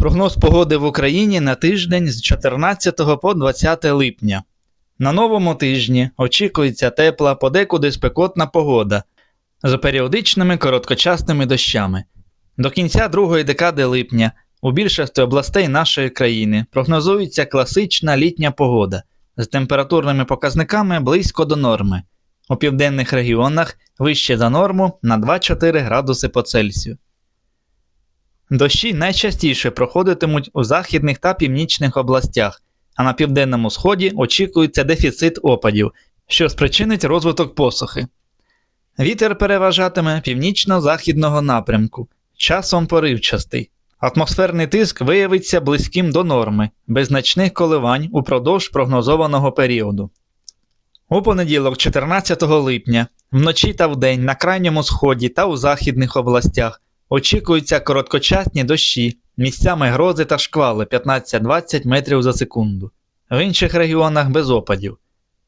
Прогноз погоди в Україні на тиждень з 14 по 20 липня. На новому тижні очікується тепла, подекуди спекотна погода з періодичними короткочасними дощами. До кінця другої декади липня у більшості областей нашої країни прогнозується класична літня погода з температурними показниками близько до норми. У південних регіонах вище за норму на 2-4 градуси по Цельсію. Дощі найчастіше проходитимуть у західних та північних областях, а на південному сході очікується дефіцит опадів, що спричинить розвиток посухи. Вітер переважатиме північно-західного напрямку, часом поривчастий. Атмосферний тиск виявиться близьким до норми, без значних коливань упродовж прогнозованого періоду. У понеділок, 14 липня, вночі та вдень на крайньому сході та у західних областях очікуються короткочасні дощі, місцями грози та шквали 15-20 метрів за секунду. В інших регіонах без опадів.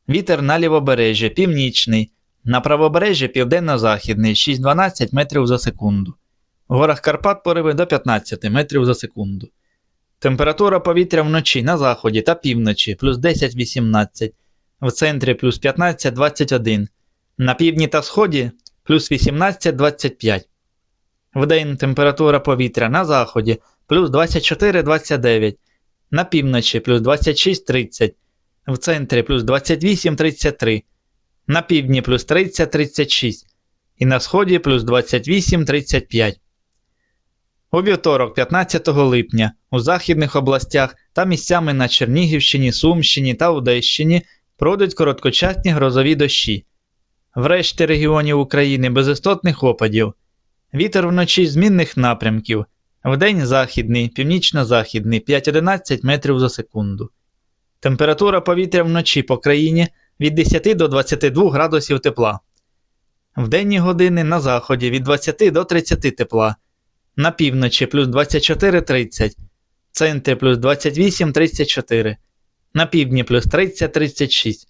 Вітер на лівобережжі північний, на правобережжі південно-західний 6-12 метрів за секунду. В горах Карпат пориви до 15 метрів за секунду. Температура повітря вночі на заході та півночі плюс 10-18, в центрі плюс 15-21, на півдні та сході плюс 18-25. Вдень температура повітря на заході плюс 24-29, на півночі плюс 26-30, в центрі плюс 28-33, на півдні плюс 30-36 і на сході плюс 28-35. У вівторок, 15 липня, у західних областях та місцями на Чернігівщині, Сумщині та Одещині пройдуть короткочасні грозові дощі. В решті регіонів України без істотних опадів. Вітер вночі змінних напрямків. Вдень західний, північно-західний 5-11 метрів за секунду. Температура повітря вночі по країні від 10 до 22 градусів тепла. В денні години на заході від 20 до 30 тепла. На півночі плюс 24-30, в центрі плюс 28-34, на півдні плюс 30-36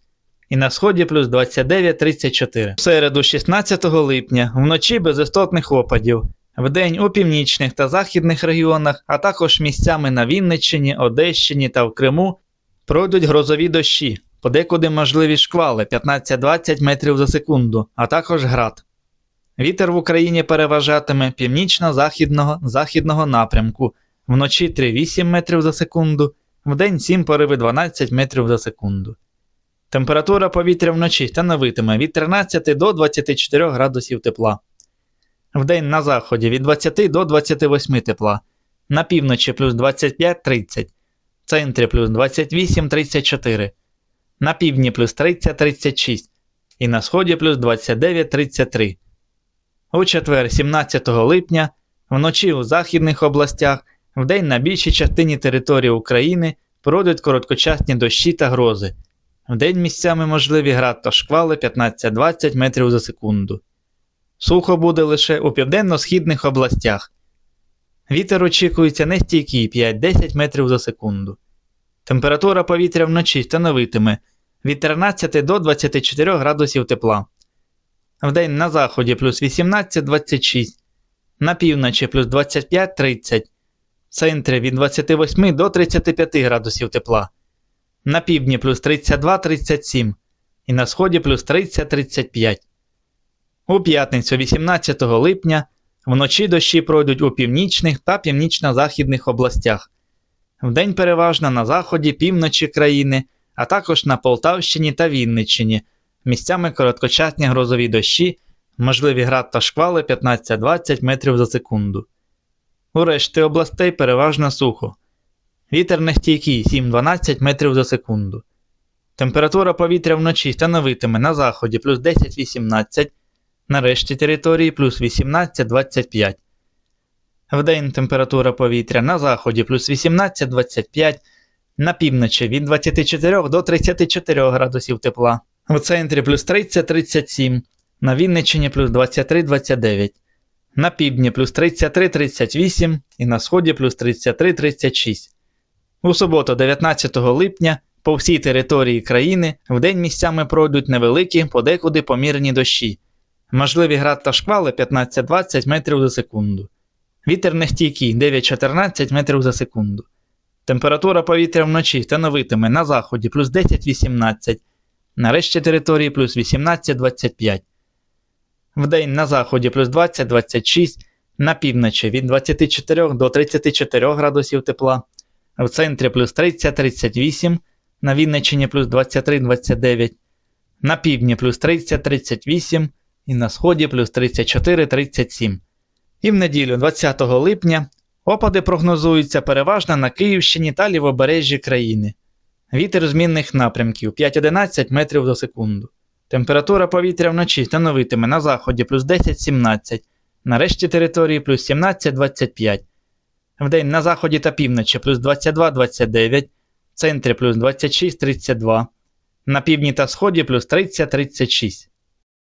і на сході плюс 29-34. В середу 16 липня вночі без істотних опадів. Вдень у північних та західних регіонах, а також місцями на Вінниччині, Одещині та в Криму пройдуть грозові дощі, подекуди можливі шквали 15-20 метрів за секунду, а також град. Вітер в Україні переважатиме північно-західного західного напрямку, вночі 3-8 метрів за секунду, вдень 7 пориви 12 метрів за секунду. Температура повітря вночі становитиме від 13 до 24 градусів тепла. Вдень на заході від 20 до 28 тепла, на півночі плюс 25-30, в центрі плюс 28-34, на півдні плюс 30-36 і на сході плюс 29-33. У четвер, 17 липня, вночі у західних областях, вдень на більшій частині території України пройдуть короткочасні дощі та грози. Вдень місцями можливі град та шквали 15-20 метрів за секунду. Сухо буде лише у південно-східних областях. Вітер очікується нестійкий 5-10 метрів за секунду. Температура повітря вночі становитиме від 13 до 24 градусів тепла. Вдень на заході плюс 18-26, на півночі плюс 25-30, в центрі від 28 до 35 градусів тепла, на півдні плюс 32-37 і на сході плюс 30-35. У п'ятницю 18 липня вночі дощі пройдуть у північних та північно-західних областях. Вдень переважно на заході півночі країни, а також на Полтавщині та Вінниччині місцями короткочасні грозові дощі, можливі град та шквали 15-20 метрів за секунду. У решті областей переважно сухо. Вітер нестійкий 7-12 метрів за секунду. Температура повітря вночі становитиме на заході плюс 10-18, на решті території плюс 18-25. Вдень температура повітря на заході плюс 18-25, на півночі від 24 до 34 градусів тепла. В центрі плюс 30-37, на Вінниччині плюс 23-29, на півдні плюс 33-38 і на сході плюс 33-36. У суботу, 19 липня, по всій території країни вдень місцями пройдуть невеликі, подекуди помірні дощі. Можливі град та шквали 15-20 метрів за секунду. Вітер нестійкий 9-14 метрів за секунду. Температура повітря вночі становитиме на заході плюс 10-18, на решті території плюс 18-25. Вдень на заході плюс 20-26, на півночі від 24 до 34 градусів тепла, в центрі плюс 30-38, на Вінниччині плюс 23-29, на півдні плюс 30-38 і на сході плюс 34-37. І в неділю 20 липня опади прогнозуються переважно на Київщині та лівобережжі країни. Вітер змінних напрямків 5-11 метрів за секунду. Температура повітря вночі становитиме на заході плюс 10-17, на решті території плюс 17-25. Вдень на заході та півночі плюс 22-29, в центрі плюс 26-32, на півдні та сході плюс 30-36.